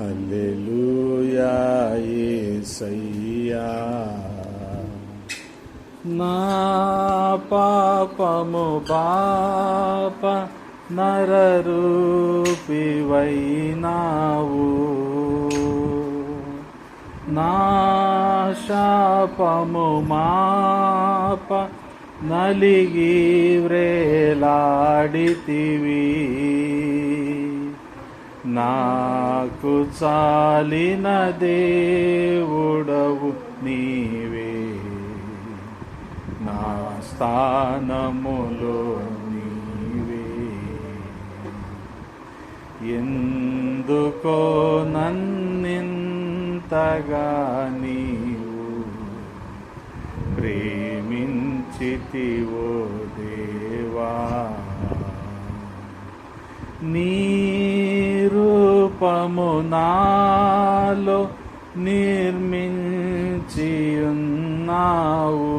Alleluia యేసయ్యా నా పాపము పాప నరరూపివైనావు. నా శాపము మాప నలిగి వ్రేలాడితివి. నాకు చాలిన దేవుడవు నీవే. నా స్థానములో నీవే. ఎందుకో నన్నింతగా నీవు ప్రేమించితివో దేవా. నీ రూపము నాలో నిర్మించియున్నావు.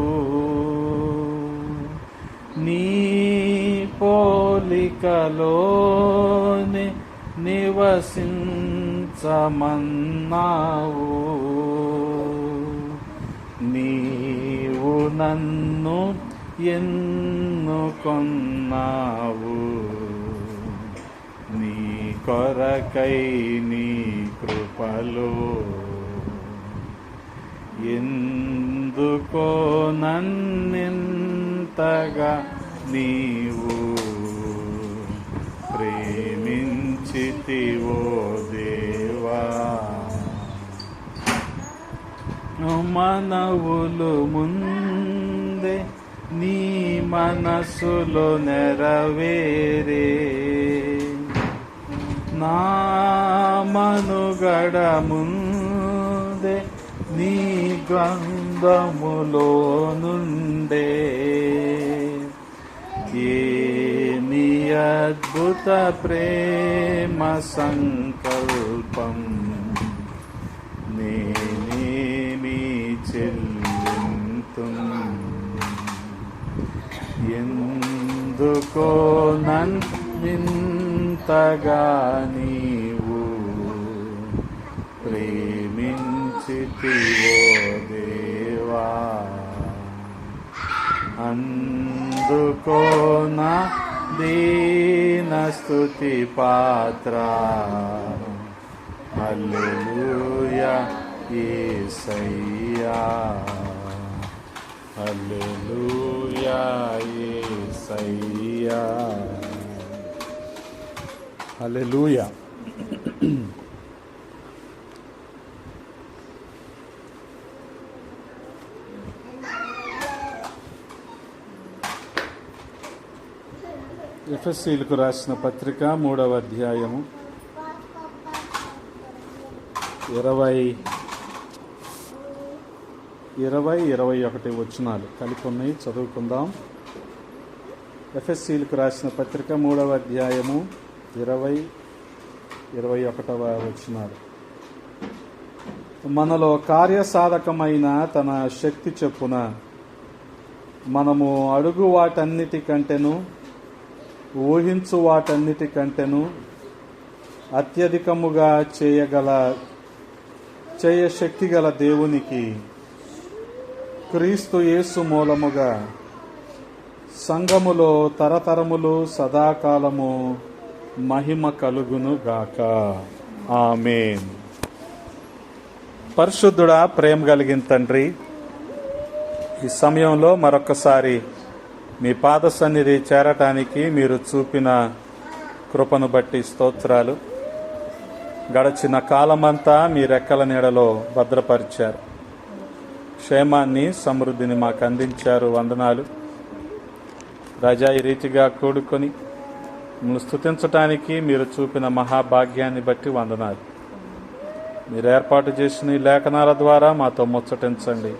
నీ పోలికలోని నివసించమన్నావు. నన్ను ఎన్నుకొన్నావు? నీ కొరకై నీ కృపలో ఎందుకో నన్నెంతగా నీవు ప్రేమించితివో దేవా? మనవులు ముందే నీ మనసులో నెరవేరే. నా మనుగడ ముందే నీ గ్రంథములో నుండే. ఏ నీ అద్భుత ప్రేమ సంకల్పం చెల్లింతు ఎందుకో నన్నింతగా నీవు ప్రేమించితివో దేవా అందుకో నా దీన స్తుతి పాత్ర హల్లెలూయా యేసయ్యా హల్లెలూయా యేసయ్యా హల్లెలూయా. ఎఫ్ఎస్సీలకు రాసిన పత్రిక మూడవ అధ్యాయము. ఇరవై ఇరవై ఇరవై ఒకటి వచనాలు కలిపి ఉన్నాయి చదువుకుందాం. ఎఫ్ఎస్సీలకు రాసిన పత్రిక మూడవ అధ్యాయము ఇరవై ఇరవై ఒకటవ వచనాలు మనలో కార్యసాధకమైన తన శక్తి చెప్పున మనము అడుగు వాటన్నిటికంటేను ఊహించు వాటన్నిటికంటేను అత్యధికముగా చేయగల చేయ శక్తి గల దేవునికి క్రీస్తు యేసు మూలముగా సంఘములో తరతరములు సదాకాలము మహిమ కలుగును గాక. ఆమె పరిశుద్ధుడా ప్రేమ కలిగిన తండ్రి ఈ సమయంలో మరొకసారి మీ పాద సన్నిధి చేరటానికి మీరు చూపిన కృపను బట్టి స్తోత్రాలు. గడచిన కాలమంతా మీ రెక్కల నీడలో భద్రపరిచారు. క్షేమాన్ని సమృద్ధిని మాకు అందించారు వందనాలు. రజా ఈ రీతిగా కూడుకొని మిమ్మల్ని స్థుతించటానికి మీరు చూపిన మహాభాగ్యాన్ని బట్టి వందనాలు. మీరు ఏర్పాటు చేసిన ఈ లేఖనాల ద్వారా మాతో ముచ్చటించండి.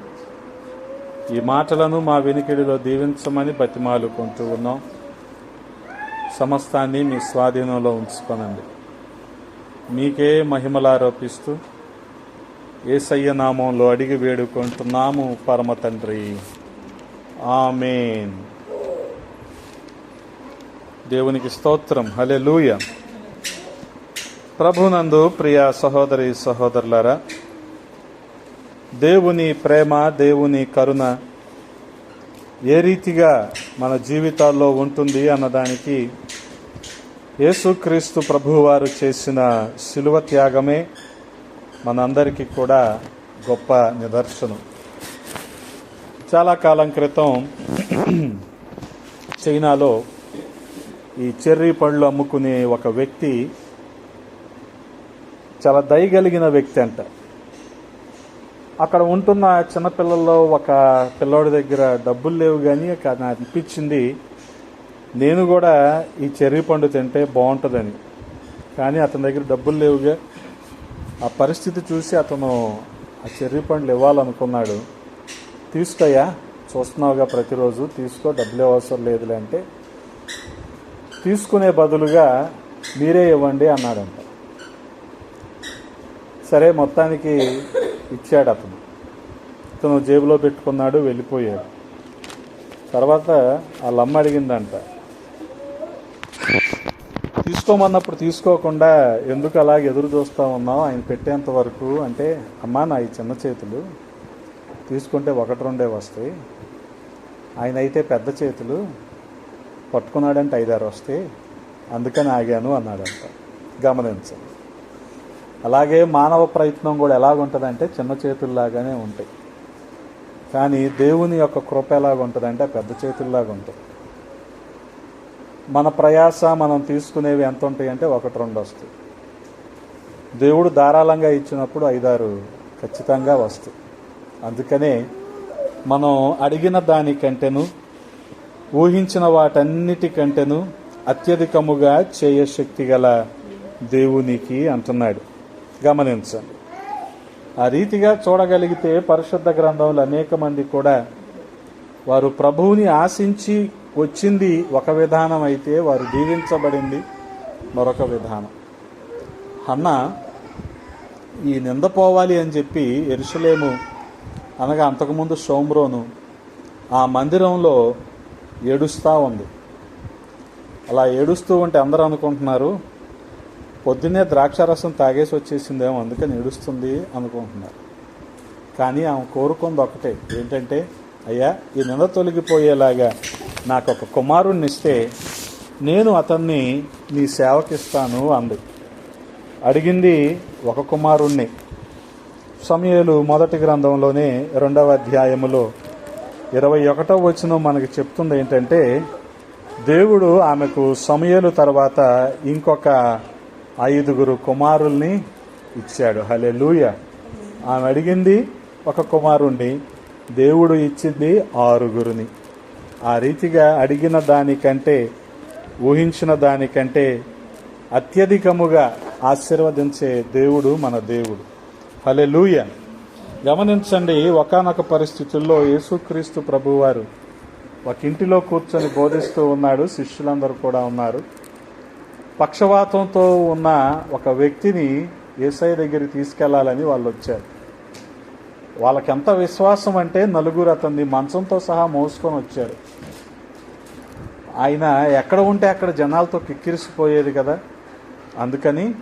ఈ మాటలను మా వినికిడిలో దీవించమని బతిమాలుకుంటూ ఉన్నాం. సమస్తాన్ని మీ స్వాధీనంలో ఉంచుకోనండి. మీకే మహిమలారోపిస్తూ ఏసయ్య నామంలో అడిగి వేడుకుంటున్నాము పరమ తండ్రి. ఆమెన్. దేవునికి స్తోత్రం. హలే లూయ ప్రభునందు ప్రియ సహోదరి సహోదరులారా దేవుని ప్రేమ దేవుని కరుణ ఏ రీతిగా మన జీవితాల్లో ఉంటుంది అన్నదానికి యేసుక్రీస్తు ప్రభువారు చేసిన శిలువ త్యాగమే మనందరికీ కూడా గొప్ప నిదర్శనం. చాలా కాలం క్రితం చైనాలో ఈ చెర్రీ పళ్ళు అమ్ముకునే ఒక వ్యక్తి చాలా దయగలిగిన వ్యక్తి అంట. అక్కడ ఉంటున్న చిన్నపిల్లల్లో ఒక పిల్లోడి దగ్గర డబ్బులు లేవు కానీ నాకు అనిపించింది నేను కూడా ఈ చెర్రీ పండు తింటే బాగుంటుందని. కానీ అతని దగ్గర డబ్బులు లేవుగా ఆ పరిస్థితి చూసి అతను ఆ చెర్రీ పండ్లు ఇవ్వాలనుకున్నాడు. తీసుకోయా చూస్తున్నావుగా ప్రతిరోజు తీసుకో డబ్బులు అవసరం లేదులే అంటే తీసుకునే బదులుగా మీరే ఇవ్వండి అన్నాడంట. సరే మొత్తానికి ఇచ్చాడు అతను. అతను జేబులో పెట్టుకున్నాడు వెళ్ళిపోయాడు. తర్వాత వాళ్ళ అమ్మ అడిగిందంట. తీసుకోమన్నప్పుడు తీసుకోకుండా ఎందుకు అలాగ ఎదురు చూస్తూ ఉన్నాం ఆయన పెట్టేంత వరకు అంటే అమ్మా నా ఈ చిన్న చేతులు తీసుకుంటే ఒకటి రెండే వస్తాయి. ఆయన అయితే పెద్ద చేతులు పట్టుకున్నాడంటే ఐదారు వస్తాయి. అందుకని ఆగాను అన్నాడంట. గమనించండి అలాగే మానవ ప్రయత్నం కూడా ఎలాగుంటుందంటే చిన్న చేతుల్లాగానే ఉంటాయి. కానీ దేవుని యొక్క కృప ఎలాగుంటుందంటే పెద్ద చేతుల్లాగా ఉంటుంది మన ప్రయాస మనం తీసుకునేవి ఎంత ఉంటాయి అంటే ఒకటి రెండు వస్తాయి. దేవుడు ధారాళంగా ఇచ్చినప్పుడు ఐదారు ఖచ్చితంగా వస్తాయి. అందుకనే మనం అడిగిన దానికంటేను ఊహించిన వాటన్నిటికంటేను అత్యధికముగా చేయశక్తి గల దేవునికి అంటున్నాడు. గమనించండి. ఆ రీతిగా చూడగలిగితే పరిశుద్ధ గ్రంథంలో అనేక మంది కూడా వారు ప్రభువుని ఆశించి వచ్చింది ఒక విధానం అయితే వారు దీవించబడింది మరొక విధానం. అన్న ఈ నింద పోవాలి అని చెప్పి ఎరుసలేము అనగా అంతకుముందు సోమ్రోను ఆ మందిరంలో ఏడుస్తూ ఉంది. అలా ఏడుస్తూ ఉంటే అందరూ అనుకుంటున్నారు పొద్దున్నే ద్రాక్షారసం తాగేసి వచ్చేసిందేమో అందుకని ఏడుస్తుంది అనుకుంటున్నారు. కానీ ఆమె కోరుకుంది ఒకటే ఏంటంటే అయ్యా ఈ నింద తొలగిపోయేలాగా నాకు ఒక కుమారుణ్ణి ఇస్తే నేను అతన్ని నీ సేవకిస్తాను అంది. అడిగింది ఒక కుమారుణ్ణి. సమయలు మొదటి గ్రంథంలోనే రెండవ అధ్యాయములో ఇరవై ఒకటో వచనం మనకి చెప్తుంది ఏంటంటే దేవుడు ఆమెకు సమయలు తర్వాత ఇంకొక ఐదుగురు కుమారుల్ని ఇచ్చాడు. హలే లూయ ఆమె అడిగింది ఒక కుమారుణ్ణి. దేవుడు ఇచ్చింది ఆరుగురిని. ఆ రీతిగా అడిగిన దానికంటే ఊహించిన దానికంటే అత్యధికముగా ఆశీర్వదించే దేవుడు మన దేవుడు. హలే గమనించండి ఒకనొక పరిస్థితుల్లో యేసుక్రీస్తు ప్రభువారు ఒక ఇంటిలో కూర్చొని బోధిస్తూ ఉన్నాడు శిష్యులందరూ కూడా ఉన్నారు. పక్షవాతంతో ఉన్న ఒక వ్యక్తిని ఏసఐ దగ్గరికి తీసుకెళ్ళాలని వాళ్ళు వచ్చారు వాళ్ళకి ఎంత విశ్వాసం అంటే నలుగురు అతన్ని మంచంతో సహా మోసుకొని వచ్చారు. ఆయన ఎక్కడ ఉంటే అక్కడ జనాలతో కిక్కిరిసిపోయేది కదా. అందుకని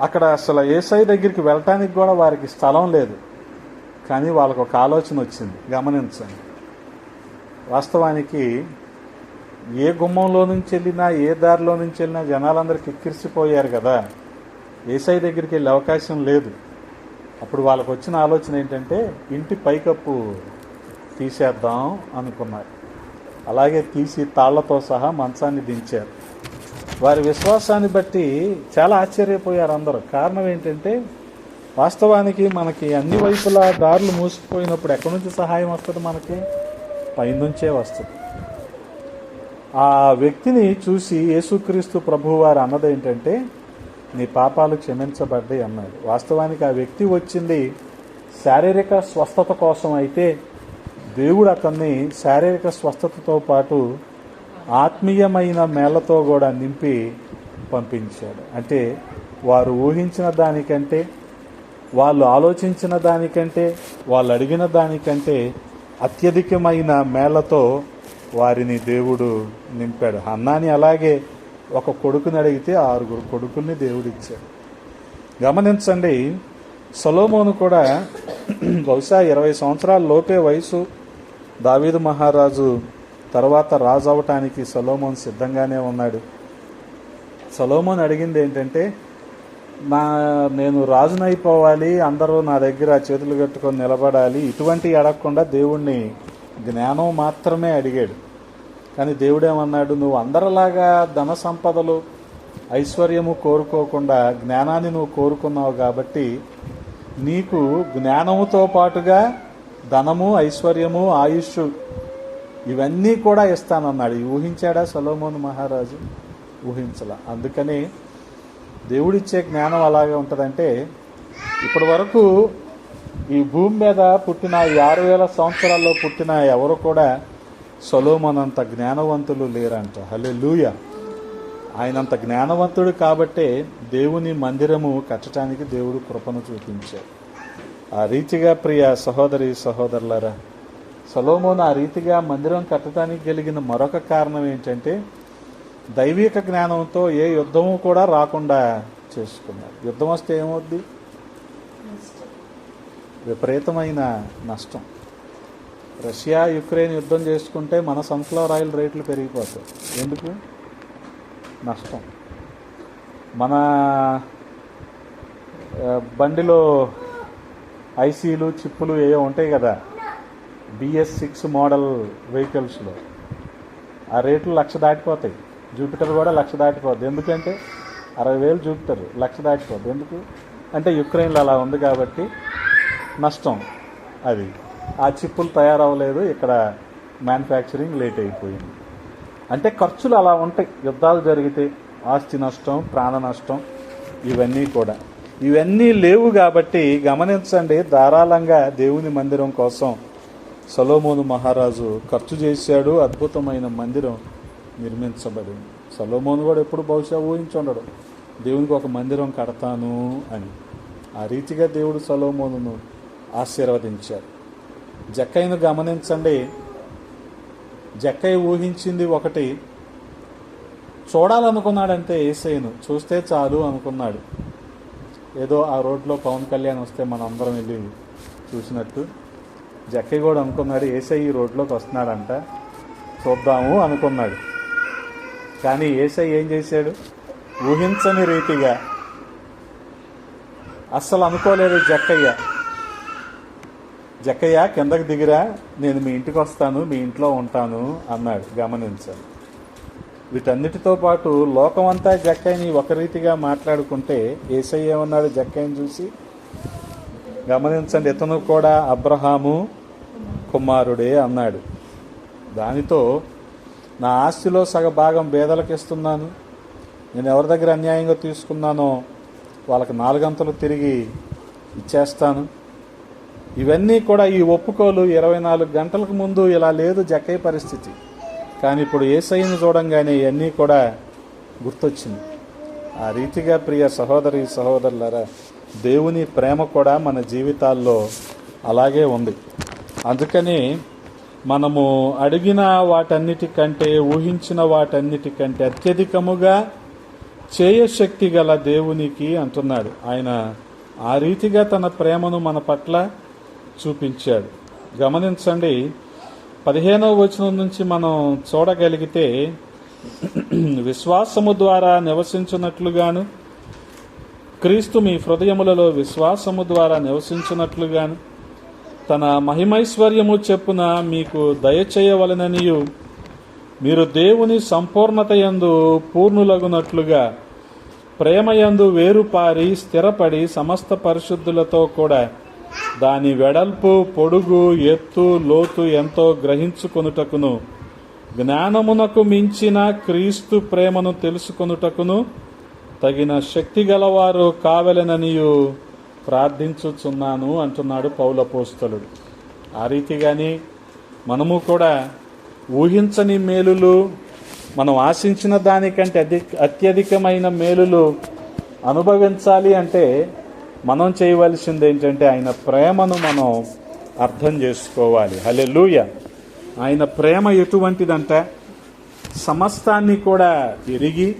అక్కడ అసలు ఏసఐ దగ్గరికి వెళ్ళటానికి కూడా వారికి స్థలం లేదు. కానీ వాళ్ళకు ఒక ఆలోచన వచ్చింది. గమనించండి. వాస్తవానికి ఏ గుమ్మంలో నుంచి వెళ్ళినా ఏ దారిలో నుంచి వెళ్ళినా జనాలందరూ కిక్కిరిసిపోయారు కదా. ఏసఐ దగ్గరికి వెళ్ళే అవకాశం లేదు. అప్పుడు వాళ్ళకు వచ్చిన ఆలోచన ఏంటంటే ఇంటి పైకప్పు తీసేద్దాం అనుకున్నారు. అలాగే తీసి తాళ్ళతో సహా మంచాన్ని దించారు. వారి విశ్వాసాన్ని బట్టి చాలా ఆశ్చర్యపోయారు అందరూ. కారణం ఏంటంటే వాస్తవానికి మనకి అన్ని వైపులా దారులు మూసుకుపోయినప్పుడు ఎక్కడి నుంచి సహాయం వస్తుంది మనకి? పైనుంచే వస్తుంది. ఆ వ్యక్తిని చూసి యేసుక్రీస్తు ప్రభువారు అన్నది ఏంటంటే నీ పాపాలు క్షమించబడ్డాయి అన్నాడు. వాస్తవానికి ఆ వ్యక్తి వచ్చింది శారీరక స్వస్థత కోసం అయితే దేవుడు అతన్ని శారీరక స్వస్థతతో పాటు ఆత్మీయమైన మేళ్ళతో కూడా నింపి పంపించాడు. అంటే వారు ఊహించిన దానికంటే వాళ్ళు ఆలోచించిన దానికంటే వాళ్ళు అడిగిన దానికంటే అత్యధికమైన మేళ్ళతో వారిని దేవుడు నింపాడు. అన్నాని అలాగే ఒక కొడుకుని అడిగితే ఆరుగురు కొడుకుల్ని దేవుడిచ్చాడు. గమనించండి సొలోమోను కూడా బహుశా ఇరవై సంవత్సరాల లోపే వయసు. దావీదు మహారాజు తర్వాత రాజు అవటానికి సొలోమోన్ సిద్ధంగానే ఉన్నాడు. సొలోమోన్ అడిగింది ఏంటంటే నా నేను రాజునైపోవాలి అందరూ నా దగ్గర చేతులు కట్టుకొని నిలబడాలి ఇటువంటి అడగకుండా దేవుణ్ణి జ్ఞానం మాత్రమే అడిగాడు. కానీ దేవుడేమన్నాడు నువ్వు అందరిలాగా ధన సంపదలు ఐశ్వర్యము కోరుకోకుండా జ్ఞానాన్ని నువ్వు కోరుకున్నావు కాబట్టి నీకు జ్ఞానముతో పాటుగా ధనము ఐశ్వర్యము ఆయుష్ ఇవన్నీ కూడా ఇస్తానన్నాడు. ఈ ఊహించాడా సొలోమోన్ మహారాజు? ఊహించలా. అందుకని దేవుడిచ్చే జ్ఞానం అలాగే ఉంటుందంటే ఇప్పటి వరకు ఈ భూమి మీద పుట్టిన ఈ ఆరు వేల సంవత్సరాల్లో పుట్టిన ఎవరు కూడా సొలోమోనంత జ్ఞానవంతులు లేరంట. హలే లూయ ఆయనంత జ్ఞానవంతుడు కాబట్టే దేవుని మందిరము కట్టడానికి దేవుడు కృపను చూపించాడు. ఆ రీతిగా ప్రియ సహోదరి సహోదరులరా సొలోమోను ఆ రీతిగా మందిరం కట్టడానికి కలిగిన మరొక కారణం ఏంటంటే దైవిక జ్ఞానంతో ఏ యుద్ధము కూడా రాకుండా చేసుకున్నారు యుద్ధం వస్తే ఏమవుద్ది? విపరీతమైన నష్టం. రష్యా యుక్రెయిన్ యుద్ధం చేసుకుంటే మన సన్ఫ్లవర్ ఆయిల్ రేట్లు పెరిగిపోతాయి. ఎందుకు? నష్టం. మన బండిలో ఐసీలు చిప్పులు ఏవో ఉంటాయి కదా బిఎస్ సిక్స్ మోడల్ వెహికల్స్లో. ఆ రేట్లు లక్ష దాటిపోతాయి. జూపిటర్ కూడా లక్ష దాటిపోద్ది. ఎందుకంటే అరవై వేలు జూపిటర్ లక్ష దాటిపోద్ది. ఎందుకు? అంటే యుక్రెయిన్లో అలా ఉంది కాబట్టి నష్టం అది. ఆ చిప్పులు తయారవ్వలేదు ఇక్కడ మ్యానుఫ్యాక్చరింగ్ లేట్ అయిపోయింది. అంటే ఖర్చులు అలా ఉంటాయి. యుద్ధాలు జరిగితే ఆస్తి నష్టం ప్రాణ నష్టం ఇవన్నీ కూడా. ఇవన్నీ లేవు కాబట్టి గమనించండి ధారాళంగా దేవుని మందిరం కోసం సలోమోను మహారాజు ఖర్చు చేశాడు అద్భుతమైన మందిరం నిర్మించబడింది. సలోమోను కూడా ఎప్పుడు బహుశా ఊహించుండడు దేవునికి ఒక మందిరం కడతాను అని. ఆ రీతిగా దేవుడు సలోమోను ఆశీర్వదించాడు జక్కయ్యను గమనించండి. జక్కయ్య ఊహించింది ఒకటి. చూడాలనుకున్నాడంటే ఏసైను చూస్తే చాలు అనుకున్నాడు. ఏదో ఆ రోడ్లో పవన్ కళ్యాణ్ వస్తే మనందరం వెళ్ళి చూసినట్టు. జక్కయ్య కూడా అనుకున్నాడు ఏసై ఈ రోడ్లోకి వస్తున్నాడంట. చూద్దాము అనుకున్నాడు. కానీ ఏసై ఏం చేశాడు? ఊహించని రీతిగా అస్సలు అనుకోలేదు జక్కయ్య. జక్కయ్య కిందకు దిగిరా నేను మీ ఇంటికి వస్తాను మీ ఇంట్లో ఉంటాను అన్నాడు. గమనించాలి వీటన్నిటితో పాటు లోకమంతా జక్కయ్యని ఒక రీతిగా మాట్లాడుకుంటే ఏసయ్య ఏమన్నాడు జక్కయ్యని చూసి? గమనించండి ఇతను కూడా అబ్రహాము కుమారుడే అన్నాడు. దానితో నా ఆస్తిలో సగ భాగం బేదలకు ఇస్తున్నాను నేను ఎవరి దగ్గర అన్యాయంగా తీసుకున్నానో వాళ్ళకి నాలుగంతలు తిరిగి ఇచ్చేస్తాను. ఇవన్నీ కూడా ఈ ఒప్పుకోలు ఇరవై నాలుగు గంటలకు ముందు ఇలా లేదు జక్కయ్య పరిస్థితి. కానీ ఇప్పుడు ఏసైని చూడంగానే ఇవన్నీ కూడా గుర్తొచ్చింది. ఆ రీతిగా ప్రియ సహోదరి సహోదరులరా దేవుని ప్రేమ కూడా మన జీవితాల్లో అలాగే ఉంది. అందుకని మనము అడిగిన వాటన్నిటికంటే ఊహించిన వాటన్నిటికంటే అత్యధికముగా చేయశక్తి గల దేవునికి అంటున్నాడు. ఆయన ఆ రీతిగా తన ప్రేమను మన పట్ల చూపించాడు. గమనించండి పదిహేనవ వచనం నుంచి మనం చూడగలిగితే విశ్వాసము ద్వారా నివసించున్నట్లుగాను క్రీస్తు మీ హృదయములలో విశ్వాసము ద్వారా నివసించున్నట్లుగాను తన మహిమైశ్వర్యము చెప్పున మీకు దయచేయవలననియు మీరు దేవుని సంపూర్ణతయందు పూర్ణులగునట్లుగా ప్రేమయందు వేరుపారి స్థిరపడి సమస్త పరిశుద్ధులతో కూడా దాని వెడల్పు పొడుగు ఎత్తు లోతు ఎంతో గ్రహించుకొనుటకును. జ్ఞానమునకు మించిన క్రీస్తు ప్రేమను తెలుసుకొనుటకును తగిన శక్తి గలవారు కావలెననియు ప్రార్థించుచున్నాను అంటున్నాడు పౌలపోస్తలుడు. ఆ రీతిగాని మనము కూడా ఊహించని మేలులు మనం ఆశించిన దానికంటే అధి అత్యధికమైన మేలులు అనుభవించాలి అంటే మనం చేయవలసింది ఏంటంటే ఆయన ప్రేమను మనం అర్థం చేసుకోవాలి. హలే ఆయన ప్రేమ ఎటువంటిదంట సమస్తాన్ని కూడా ఎరిగి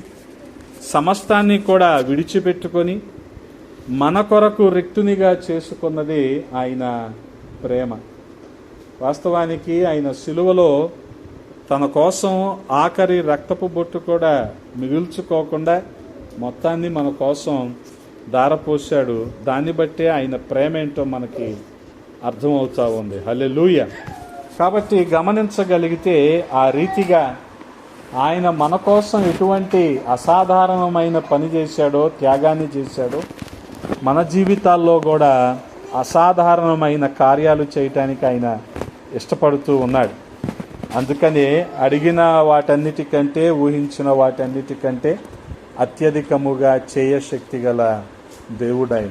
సమస్తాన్ని కూడా విడిచిపెట్టుకొని మన కొరకు రిక్తునిగా చేసుకున్నది ఆయన ప్రేమ. వాస్తవానికి ఆయన సిలువలో తన కోసం ఆఖరి రక్తపు బొట్టు కూడా మిగుల్చుకోకుండా మొత్తాన్ని మన కోసం దారపోశాడు. దాన్ని బట్టే ఆయన ప్రేమ ఏంటో మనకి అర్థమవుతా ఉంది. హల్లెలూయ. కాబట్టి గమనించగలిగితే ఆ రీతిగా ఆయన మన కోసం ఎటువంటి అసాధారణమైన పని చేశాడో త్యాగాన్ని చేశాడో మన జీవితాల్లో కూడా అసాధారణమైన కార్యాలు చేయటానికి ఆయన ఇష్టపడుతూ ఉన్నాడు. అందుకని అడిగిన వాటన్నిటికంటే ఊహించిన వాటన్నిటికంటే అత్యధికముగా చేయశక్తి గల దేవుడైన.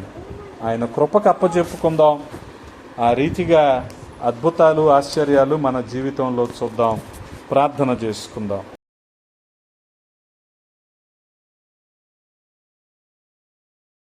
ఆయన కృపకు అప్పచెప్పుకుందాం ఆ రీతిగా అద్భుతాలు ఆశ్చర్యాలు మన జీవితంలో చూద్దాం. ప్రార్థన చేసుకుందాం.